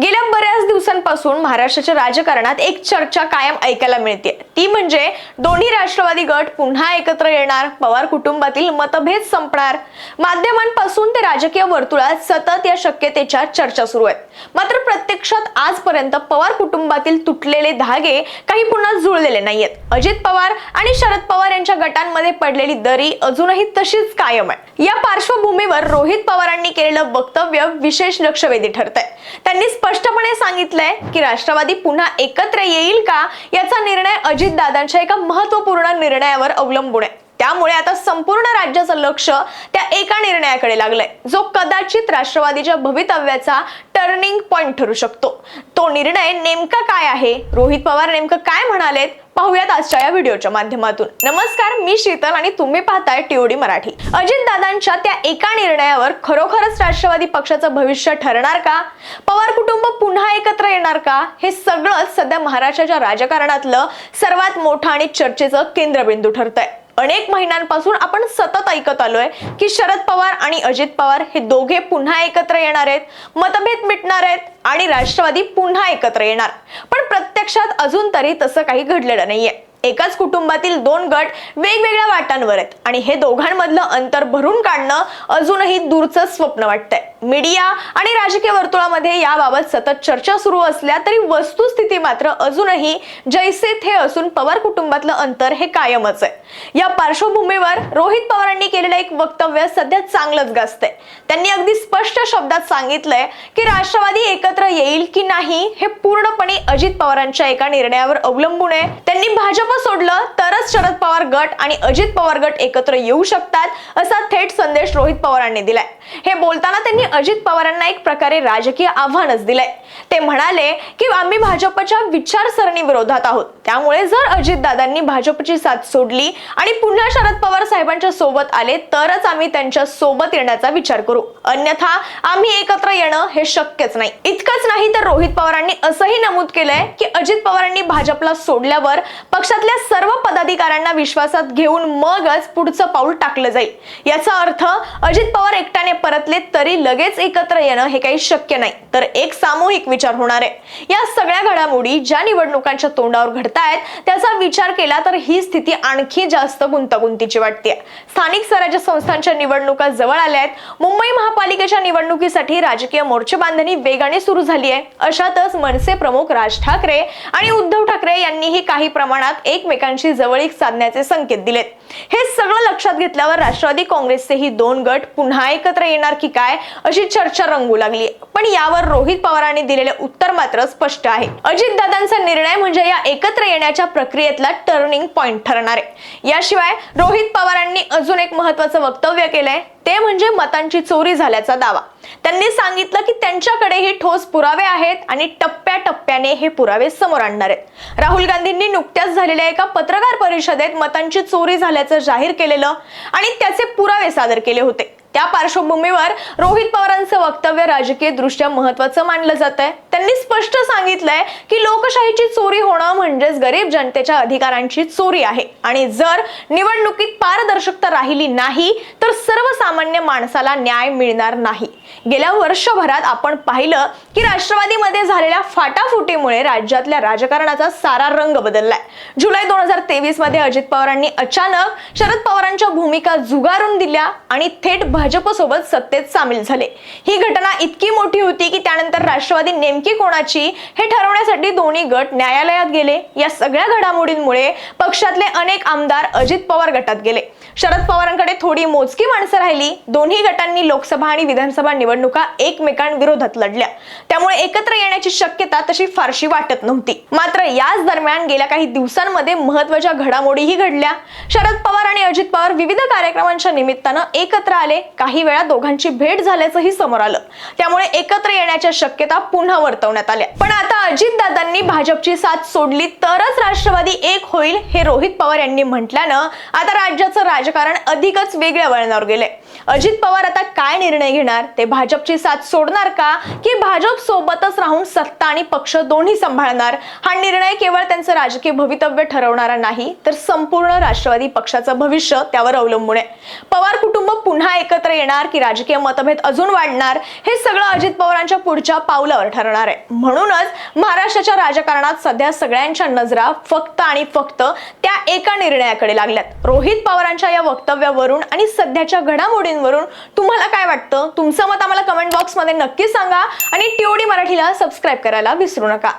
गेल्या बऱ्याच दिवसांपासून महाराष्ट्राच्या राजकारणात एक चर्चा कायम ऐकायला मिळते. ती म्हणजे दोन्ही राष्ट्रवादी गट पुन्हा एकत्र येणार पवार कुटुंबातील मतभेद संपणार. माध्यमांपासून ते राजकीय वर्तुळात सतत या शक्यतेच्या चर्चा सुरू आहेत. मात्र प्रत्यक्षात आजपर्यंत पवार कुटुंबातील तुटलेले धागे काही पुन्हा जुळलेले नाहीयेत. अजित पवार आणि शरद पवार यांच्या गटांमध्ये पडलेली दरी अजूनही तशीच कायम आहे. या पार्श्वभूमीवर रोहित पवारांनी केलेलं वक्तव्य विशेष लक्षवेधी ठरत आहे त्यांनी स्पष्टपणे सांगितलंय की राष्ट्रवादी पुन्हा एकत्र येईल का? याचा निर्णय अजितदादांच्या एका महत्त्वपूर्ण निर्णयावर अवलंबून आहे. त्यामुळे आता संपूर्ण राज्याचं लक्ष त्या एका निर्णयाकडे लागलंय. जो कदाचित राष्ट्रवादीच्या भवितव्याचा टर्निंग पॉइंट ठरू शकतो. तो निर्णय नेमका काय आहे? रोहित पवार नेमकं काय म्हणालेत? पाहूयात आजच्या या व्हिडिओच्या माध्यमातून. नमस्कार मी शीतल आणि तुम्ही पाहताय टीओडी मराठी. अजित दादांच्या त्या एका निर्णयावर खरोखरच राष्ट्रवादी पक्षाचं भविष्य ठरणार का? पवार कुटुंब पुन्हा एकत्र येणार का? हे सगळंच सध्या महाराष्ट्राच्या राजकारणातलं सर्वात मोठं आणि चर्चेचं केंद्रबिंदू ठरतंय. अनेक महिन्यांपासून आपण सतत ऐकत आलोय की शरद पवार आणि अजित पवार हे दोघे पुन्हा एकत्र येणार आहेत मतभेद मिटणार आहेत आणि राष्ट्रवादी पुन्हा एकत्र येणार. पण प्रत्यक्षात अजून तरी तसं काही घडलेलं नाहीये. एकाच कुटुंबातील दोन गट वेगवेगळ्या वाटांवर आहेत. आणि हे दोघांमधलं अंतर भरून काढणं अजूनही दूरचं स्वप्न वाटतंय. मीडिया आणि राजकीय वर्तुळामध्ये याबाबत सतत चर्चा सुरू असल्या तरी वस्तुस्थिती मात्र अजूनही जैसे थे असून पवार कुटुंबातलं अंतर हे कायमच आहे. या पार्श्वभूमीवर रोहित पवारांनी केलेलं एक वक्तव्य सध्या चांगलंच गाजतंय. त्यांनी अगदी स्पष्ट शब्दात सांगितलंय की राष्ट्रवादी एकत्र येईल की नाही हे पूर्णपणे अजित पवारांच्या एका निर्णयावर अवलंबून आहे. त्यांनी भाजप सोडलं तरच शरद पवार गट आणि अजित पवार गट एकत्र येऊ शकतात असा थेट संदेश रोहित पवारांनी दिलाय. हे बोलताना त्यांनी अजित पवारांना एक प्रकारे राजकीय आव्हानच दिलंय. ते म्हणाले की आम्ही भाजपच्या विचारसरणी विरोधात आहोत. त्यामुळे जर अजितदादांनी भाजपची साथ सोडली आणि पुन्हा शरद पवार साहेबांच्या सोबत आले तरच आम्ही त्यांच्यासोबत येण्याचा विचार करू. अन्यथा आम्ही एकत्र येणं हे शक्यच नाही. इतकंच नाही तर रोहित पवारांनी असंही नमूद केलंय की अजित पवारांनी भाजपला सोडल्यावर पक्षातल्या सर्व पदाधिकाऱ्यांना विश्वासात घेऊन मगच पुढचं पाऊल टाकलं जाईल. याचा अर्थ अजित पवार एकट्याने परतले तरी लगेच एकत्र येणं हे काही शक्य नाही. तर एक सामूहिक विचार होणार आहे. या सगळ्या घडामोडी ज्या निवडणुकांच्या तोंडावर घडतायत त्याचा विचार केला तर ही स्थिती आणखी जास्त गुंतागुंतीची वाटते स्थानिक स्वराज्य संस्थांच्या निवडणुका जवळ आल्या आहेत मुंबई महापालिकेच्या निवडणुकीसाठी राजकीय मोर्चे बांधणी वेगाने सुरू झाली आहे अशातच मनसे प्रमुख राज ठाकरे आणि उद्धव ठाकरे यांनीही काही प्रमाणात एकमेकांशी जवळीक साधण्याचे संकेत दिलेत. हे सगळं लक्षात घेतल्यावर राष्ट्रवादी काँग्रेसचे ही दोन गट पुन्हा एकत्र येणार की काय अशी चर्चा रंगू लागली. पण यावर रोहित पवारांनी दिलेले उत्तर मात्र स्पष्ट आहे. अजितदादांचा निर्णय म्हणजे या एकत्र येण्याच्या प्रक्रियेतला टर्निंग पॉइंट ठरणार आहे. याशिवाय रोहित पवारांनी अजून एक महत्वाचं वक्तव्य केलंय ते म्हणजे मतांची चोरी झाल्याचा दावा. त्यांनी सांगितलं की त्यांच्याकडे हे ठोस पुरावे आहेत आणि टप्प्याटप्प्याने हे पुरावे समोर आणणार आहेत. राहुल गांधींनी नुकत्याच झालेल्या एका पत्रकार परिषदेत मतांची चोरी झाल्याचं जाहीर केलेलं आणि त्याचे पुरावे सादर केले होते. त्या पार्श्वभूमीवर रोहित पवारांचं वक्तव्य राजकीय दृष्ट्या महत्वाचं मानलं जात आहे. त्यांनी स्पष्ट सांगितलंय की लोकशाहीची चोरी होणं म्हणजेच गरीब जनतेच्या अधिकारांची चोरी आहे. आणि जर निवडणुकीत पारदर्शकता राहिली नाही तर सर्वसामान्य माणसाला न्याय मिळणार नाही. गेल्या वर्षभरात आपण पाहिलं की राष्ट्रवादीमध्ये झालेल्या फाटाफुटीमुळे राज्यातल्या राजकारणाचा सारा रंग बदललाय. जुलै दोन हजार तेवीसमध्ये अजित पवारांनी अचानक शरद पवारांच्या भूमिका जुगारून दिल्या आणि थेट भाजपसोबत सत्तेत सामील झाले. ही घटना इतकी मोठी होती की त्यानंतर राष्ट्रवादी नेमकी कोणाची हे ठरवण्यासाठी दोन्ही गट न्यायालयात गेले. या सगळ्या घडामोडींमुळे पक्षातले अनेक आमदार अजित पवार गटात गेले. शरद पवारांकडे थोडी मोजकी माणसं राहिली. दोन्ही गटांनी लोकसभा आणि विधानसभा निवडणुका एकमेकांविरोधात लढल्या. त्यामुळे एकत्र येण्याची शक्यता तशी फारशी वाटत नव्हती. मात्र याच दरम्यान गेल्या काही दिवसांमध्ये महत्त्वाच्या घडामोडीही घडल्या. शरद पवार आणि अजित पवार विविध कार्यक्रमांच्या निमित्तानं एकत्र आले. काही वेळा दोघांची भेट झाल्याचंही समोर आलं. त्यामुळे एकत्र येण्याच्या शक्यता पुन्हा वर्तवण्यात आल्या. पण आता अजितदादांनी भाजपची साथ सोडली तरच राष्ट्रवादी एक होईल हे रोहित पवार यांनी म्हटल्यानं आता राज्याचं राजकारण अधिकच वेगळ्या वळणावर गेलंय. अजित पवार आता काय निर्णय घेणार? ते भाजपची साथ सोडणार का? की भाजप सोबतच राहून सत्ता आणि पक्ष दोन्ही सांभाळणार? हा निर्णय केवळ त्यांचं राजकीय भवितव्य ठरवणारा नाही तर संपूर्ण राष्ट्रवादी पक्षाचं भविष्य त्यावर अवलंबून आहे. पवार कुटुंब पुन्हा एकत्र येणार की राजकीय मतभेद अजून वाढणार हे हे सगळं अजित पवारांच्या पुढच्या पावलावर ठरणार आहे. म्हणूनच महाराष्ट्राच्या राजकारणात सध्या सगळ्यांच्या नजरा फक्त आणि फक्त त्या एका निर्णयाकडे लागल्यात. रोहित पवारांच्या या वक्तव्यावरून आणि सध्याच्या घडामोडींवरून तुम्हाला काय वाटतं? तुमचं मत आम्हाला कमेंट बॉक्समध्ये नक्की सांगा आणि टीओडी मराठीला सबस्क्राईब करायला विसरू नका.